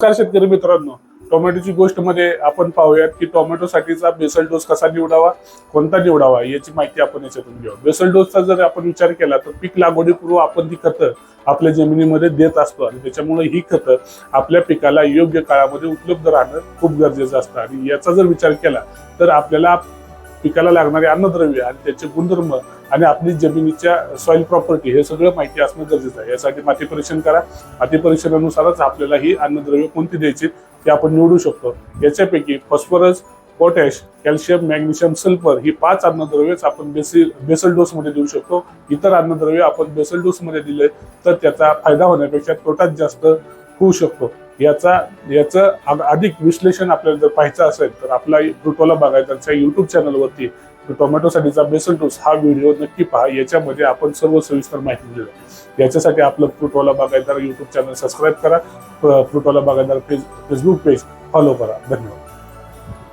नमस्कार शेतकरी मित्रांनो. टोमॅटोची गोष्टमध्ये आपण पाहूयात की टोमॅटोसाठीचा बेसल डोस कसा निवडावा कोणता निवडावा याची माहिती आपण याच्यातून घेऊ. बेसल डोसचा जर आपण विचार केला तर पीक लागवडीपूर्व आपण ती खतं आपल्या जमिनीमध्ये देत असतो आणि त्याच्यामुळे ही खतं आपल्या पिकाला योग्य काळामध्ये उपलब्ध राहणं खूप गरजेचं असतं. आणि याचा जर विचार केला तर आपल्याला पिकाला लागणारे अन्नद्रव्य आणि त्याचे गुणधर्म आणि आपली जमिनीच्या सॉइल प्रॉपर्टी हे सगळं माहिती असणं गरजेचं आहे. यासाठी माती परीक्षण करा. माती परीक्षणानुसारच आपल्याला ही अन्नद्रव्य कोणती द्यायची ते आपण निवडू शकतो. याच्यापैकी phosphorus potash calcium magnesium sulphur ही पाच अन्नद्रव्यच आपण बेसिल बेसल डोसमध्ये देऊ शकतो. इतर अन्नद्रव्य आपण बेसल डोसमध्ये दिले तर त्याचा फायदा होण्यापेक्षा तोटाच जास्त होऊ शकतो. याचा याचं अधिक विश्लेषण आपल्याला जर पाहायचं असेल तर आपला फ्रुटोला त्यांच्या युट्यूब चॅनलवरती टोमॅटोसाठीचा बेसन टूस हा व्हिडिओ नक्की पहा. याच्यामध्ये आपण सर्व सविस्तर माहिती दिली. आहे याच्यासाठी आपलं फ्रुटवाला बागायतदार युट्यूब चॅनल सबस्क्राईब करा. फ्रुटवाला बागायतदार फेस फेसबुक पेज फॉलो करा. धन्यवाद.